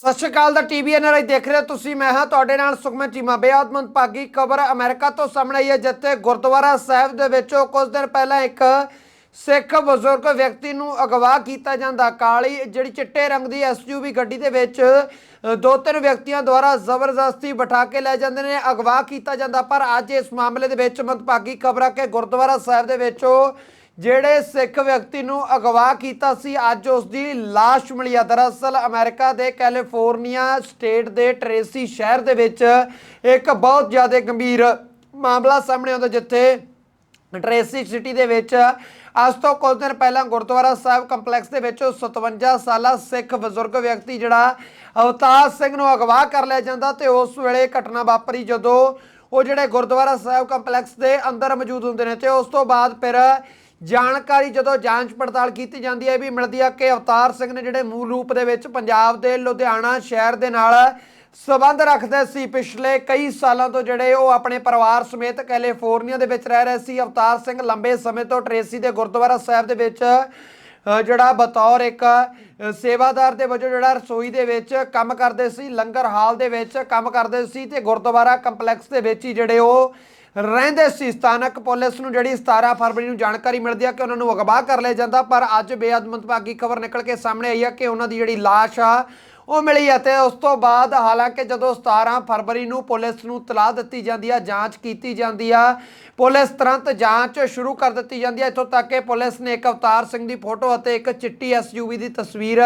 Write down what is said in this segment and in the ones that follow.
ਸਤਿ ਸ਼੍ਰੀ ਅਕਾਲ ਦਾ TV NRI ਦੇਖ ਰਹੇ ਹੋ ਤੁਸੀਂ, ਮੈਂ ਹਾਂ ਤੁਹਾਡੇ ਨਾਲ ਸੁਖਮਨ ਚੀਮਾ। ਬੇਅਦਮੰਦ ਮੰਦਭਾਗੀ ਖਬਰ ਅਮਰੀਕਾ ਤੋਂ ਸਾਹਮਣੇ ਆਈ ਹੈ, ਜਿੱਥੇ ਗੁਰਦੁਆਰਾ ਸਾਹਿਬ ਦੇ ਵਿੱਚੋਂ ਕੁਝ ਦਿਨ ਪਹਿਲਾਂ ਇੱਕ ਸਿੱਖ ਬਜ਼ੁਰਗ ਵਿਅਕਤੀ ਨੂੰ ਅਗਵਾ ਕੀਤਾ ਜਾਂਦਾ। ਕਾਲੀ ਜਿਹੜੀ ਚਿੱਟੇ ਰੰਗ ਦੀ ਐਸਯੂਵੀ ਗੱਡੀ ਦੇ ਵਿੱਚ ਦੋ ਤਿੰਨ ਵਿਅਕਤੀਆਂ ਦੁਆਰਾ ਜ਼ਬਰਦਸਤੀ ਬਿਠਾ ਕੇ ਲੈ ਜਾਂਦੇ ਨੇ, ਅਗਵਾ ਕੀਤਾ ਜਾਂਦਾ। ਪਰ ਅੱਜ ਇਸ ਮਾਮਲੇ ਦੇ ਵਿੱਚ ਮੰਦਭਾਗੀ ਖਬਰ ਆ ਕਿ ਗੁਰਦੁਆਰਾ ਸਾਹਿਬ ਦੇ ਵਿੱਚੋਂ ਜਿਹੜੇ ਸਿੱਖ ਵਿਅਕਤੀ ਨੂੰ ਅਗਵਾ ਕੀਤਾ ਸੀ, ਅੱਜ ਉਸ ਦੀ লাশ ਮਿਲੀ ਆ। ਦਰਅਸਲ ਅਮਰੀਕਾ ਦੇ ਕੈਲੀਫੋਰਨੀਆ ਸਟੇਟ ਦੇ ਟ੍ਰੇਸੀ ਸ਼ਹਿਰ ਦੇ ਵਿੱਚ ਇੱਕ ਬਹੁਤ ਜ਼ਿਆਦਾ ਗੰਭੀਰ ਮਾਮਲਾ ਸਾਹਮਣੇ ਆਉਂਦਾ, ਜਿੱਥੇ ਟ੍ਰੇਸੀ ਸਿਟੀ ਦੇ ਵਿੱਚ ਅੱਜ ਤੋਂ ਕੁਝ ਦਿਨ ਪਹਿਲਾਂ ਗੁਰਦੁਆਰਾ ਸਾਹਿਬ ਕੰਪਲੈਕਸ ਦੇ ਵਿੱਚ ਉਹ 57 ਸਾਲਾ ਸਿੱਖ ਬਜ਼ੁਰਗ ਵਿਅਕਤੀ ਜਿਹੜਾ ਅਵਤਾਰ ਸਿੰਘ ਨੂੰ ਅਗਵਾ ਕਰ ਲਿਆ ਜਾਂਦਾ ਤੇ ਉਸ ਵੇਲੇ ਘਟਨਾ ਵਾਪਰੀ ਜਦੋਂ ਉਹ ਜਿਹੜੇ ਗੁਰਦੁਆਰਾ ਸਾਹਿਬ ਕੰਪਲੈਕਸ ਦੇ ਅੰਦਰ ਮੌਜੂਦ ਹੁੰਦੇ ਨੇ ਤੇ ਉਸ ਤੋਂ ਬਾਅਦ ਫਿਰ ਜਾਣਕਾਰੀ ਜਦੋਂ ਜਾਂਚ ਪੜਤਾਲ ਕੀਤੀ ਜਾਂਦੀ ਹੈ, ਇਹ ਵੀ ਮਿਲਦੀ ਹੈ ਕਿ ਅਵਤਾਰ ਸਿੰਘ ਨੇ ਜਿਹੜੇ ਮੂਲ ਰੂਪ ਦੇ ਵਿੱਚ ਪੰਜਾਬ ਦੇ ਲੁਧਿਆਣਾ ਸ਼ਹਿਰ ਦੇ ਨਾਲ ਸਬੰਧ ਰੱਖਦੇ ਸੀ, ਪਿਛਲੇ ਕਈ ਸਾਲਾਂ ਤੋਂ ਜਿਹੜੇ ਉਹ ਆਪਣੇ ਪਰਿਵਾਰ ਸਮੇਤ ਕੈਲੀਫੋਰਨੀਆ ਦੇ ਵਿੱਚ ਰਹਿ ਰਹੇ ਸੀ। ਅਵਤਾਰ ਸਿੰਘ ਲੰਬੇ ਸਮੇਂ ਤੋਂ ਟ੍ਰੇਸੀ ਦੇ ਗੁਰਦੁਆਰਾ ਸਾਹਿਬ ਦੇ ਵਿੱਚ ਜਿਹੜਾ ਬਤੌਰ ਇੱਕ ਸੇਵਾਦਾਰ ਦੇ ਵਜੋਂ ਜਿਹੜਾ ਰਸੋਈ ਦੇ ਵਿੱਚ ਕੰਮ ਕਰਦੇ ਸੀ, ਲੰਗਰ ਹਾਲ ਦੇ ਵਿੱਚ ਕੰਮ ਕਰਦੇ ਸੀ ਤੇ ਗੁਰਦੁਆਰਾ ਕੰਪਲੈਕਸ ਦੇ ਵਿੱਚ ਹੀ ਜਿਹੜੇ ਉਹ ਰਹਿੰਦੇ ਸੀ। ਸਥਾਨਕ ਪੁਲਿਸ ਨੂੰ ਜਿਹੜੀ 17 ਫਰਵਰੀ ਨੂੰ ਜਾਣਕਾਰੀ ਮਿਲਦੀ ਹੈ ਕਿ ਉਹਨਾਂ ਨੂੰ ਅਗਵਾ ਕਰ ਲਿਆ ਜਾਂਦਾ, ਪਰ ਅੱਜ ਬੇਅਦ ਮੰਦਭਾਗੀ ਖਬਰ ਨਿਕਲ ਕੇ ਸਾਹਮਣੇ ਆਈ ਆ ਕਿ ਉਹਨਾਂ ਦੀ ਜਿਹੜੀ ਲਾਸ਼ ਆ ਉਹ ਮਿਲੀ ਅਤੇ ਉਸ ਤੋਂ ਬਾਅਦ ਹਾਲਾਂਕਿ ਜਦੋਂ 17 ਫਰਵਰੀ ਨੂੰ ਪੁਲਿਸ ਨੂੰ ਤਲਾਹ ਦਿੱਤੀ ਜਾਂਦੀ ਆ, ਜਾਂਚ ਕੀਤੀ ਜਾਂਦੀ ਆ, ਪੁਲਿਸ ਤੁਰੰਤ ਜਾਂਚ ਸ਼ੁਰੂ ਕਰ ਦਿੱਤੀ ਜਾਂਦੀ ਹੈ ਇੱਥੋਂ ਤੱਕ ਕਿ ਪੁਲਿਸ ਨੇ ਇੱਕ ਅਵਤਾਰ ਸਿੰਘ ਦੀ ਫੋਟੋ ਅਤੇ ਇੱਕ ਚਿੱਟੀ ਐਸਯੂਵੀ ਦੀ ਤਸਵੀਰ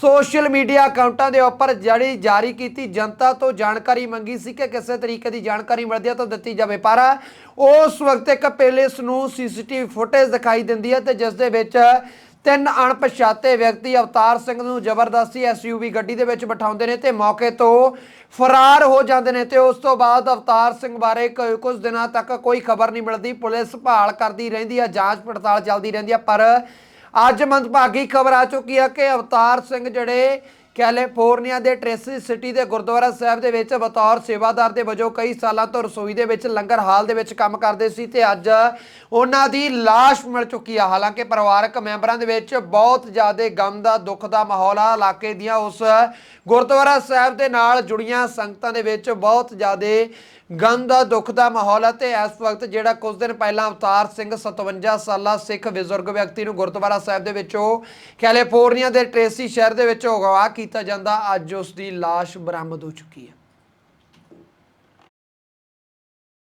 ਸੋਸ਼ਲ ਮੀਡੀਆ ਅਕਾਊਂਟਾਂ ਦੇ ਉੱਪਰ ਜਿਹੜੀ ਜਾਰੀ ਕੀਤੀ। ਜਨਤਾ ਤੋਂ ਜਾਣਕਾਰੀ ਮੰਗੀ ਸੀ ਕਿ ਕਿਸੇ ਤਰੀਕੇ ਦੀ ਜਾਣਕਾਰੀ ਮਿਲਦੀ ਹੈ ਤਾਂ ਦਿੱਤੀ ਜਾਵੇ, ਪਰ ਉਸ ਵਕਤ ਇੱਕ ਪੁਲਿਸ ਨੂੰ ਸੀਸੀਟੀਵੀ ਫੁਟੇਜ ਦਿਖਾਈ ਦਿੰਦੀ ਹੈ ਤੇ ਜਿਸ ਦੇ ਵਿੱਚ ਤਿੰਨ ਅਣਪਛਾਤੇ ਵਿਅਕਤੀ ਅਵਤਾਰ ਸਿੰਘ ਨੂੰ ਜ਼ਬਰਦਸਤੀ ਐਸਯੂਵੀ ਗੱਡੀ ਦੇ ਵਿੱਚ ਬਿਠਾਉਂਦੇ ਨੇ ਤੇ ਮੌਕੇ ਤੋਂ ਫਰਾਰ ਹੋ ਜਾਂਦੇ ਨੇ ਤੇ ਉਸ ਤੋਂ ਬਾਅਦ ਅਵਤਾਰ ਸਿੰਘ ਬਾਰੇ ਕ- ਕੁਝ ਦਿਨਾਂ ਤੱਕ ਕੋਈ ਖਬਰ ਨਹੀਂ ਮਿਲਦੀ। ਪੁਲਿਸ ਭਾਲ ਕਰਦੀ ਰਹਿੰਦੀ ਆ, ਜਾਂਚ ਪੜਤਾਲ ਚੱਲਦੀ ਰਹਿੰਦੀ ਹੈ ਪਰ ਅੱਜ ਮੰਦਭਾਗੀ ਖਬਰ ਆ ਚੁੱਕੀ ਆ ਕਿ ਅਵਤਾਰ ਸਿੰਘ ਜਿਹੜੇ ਕੈਲੀਫੋਰਨੀਆ ਦੇ ਟ੍ਰੇਸੀ ਸਿਟੀ ਦੇ ਗੁਰਦੁਆਰਾ ਸਾਹਿਬ ਦੇ ਵਿੱਚ ਬਤੌਰ ਸੇਵਾਦਾਰ ਦੇ ਵਜੋਂ ਕਈ ਸਾਲਾਂ ਤੋਂ ਰਸੋਈ ਦੇ ਵਿੱਚ ਲੰਗਰ ਹਾਲ ਦੇ ਵਿੱਚ ਕੰਮ ਕਰਦੇ ਸੀ ਤੇ ਅੱਜ ਉਹਨਾਂ ਦੀ লাশ ਮਿਲ ਚੁੱਕੀ ਆ। ਹਾਲਾਂਕਿ ਪਰਿਵਾਰਕ ਮੈਂਬਰਾਂ ਦੇ ਵਿੱਚ ਬਹੁਤ ਜ਼ਿਆਦਾ ਗਮ ਦਾ, ਦੁੱਖ ਦਾ ਮਾਹੌਲ ਆ। ਇਲਾਕੇ ਦੀਆਂ ਉਸ ਗੁਰਦੁਆਰਾ ਸਾਹਿਬ ਦੇ ਨਾਲ ਜੁੜੀਆਂ ਸੰਗਤਾਂ ਦੇ ਵਿੱਚ ਬਹੁਤ ਜ਼ਿਆਦਾ ਗਮ ਦਾ ਦੁੱਖ ਦਾ ਮਾਹੌਲ ਹੈ ਤੇ ਇਸ ਵਕਤ ਜਿਹੜਾ ਕੁਝ ਦਿਨ ਪਹਿਲਾਂ ਅਵਤਾਰ ਸਿੰਘ 57 ਸਾਲਾ ਸਿੱਖ ਬਜ਼ੁਰਗ ਵਿਅਕਤੀ ਨੂੰ ਗੁਰਦੁਆਰਾ ਸਾਹਿਬ ਦੇ ਵਿੱਚੋਂ ਕੈਲੀਫੋਰਨੀਆ ਦੇ ਟ੍ਰੇਸੀ ਸ਼ਹਿਰ ਦੇ ਵਿੱਚੋਂ ਅਗਵਾ ਕੀਤਾ ਜਾਂਦਾ, ਅੱਜ ਉਸ ਦੀ লাশ ਬਰਾਮਦ ਹੋ ਚੁੱਕੀ ਹੈ।